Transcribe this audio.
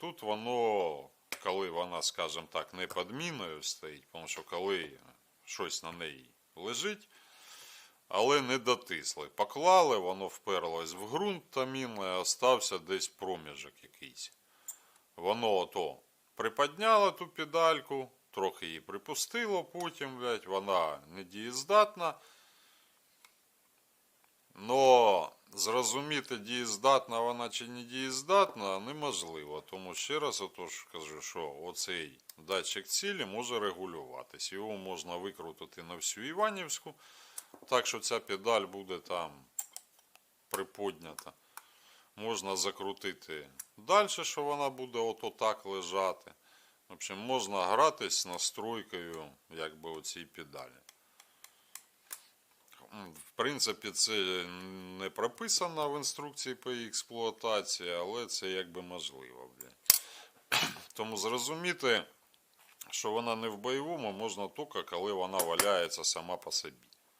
Тут воно, коли вона, скажімо так, не під міною стоїть, тому що коли щось на неї лежить, але не дотисли. Поклали, воно вперлось в ґрунт та міна, остався десь проміжок якийсь. Воно ото приподняло ту педальку, трохи її припустило, потім, блядь, вона недієздатна. Зрозуміти, дієздатна вона чи не дієздатна, неможливо. Тому ще раз отож кажу, що оцей датчик цілі може регулюватись. Його можна викрутити на всю Іванівську, так що ця педаль буде там приподнята. Можна закрутити далі, що вона буде ото так лежати. В общем, можна гратись з настройкою якби оцій педалі. В принципі, це не прописано в інструкції по її експлуатації, але це якби можливо. Тому зрозуміти, що вона не в бойовому, можна тільки, коли вона валяється сама по собі.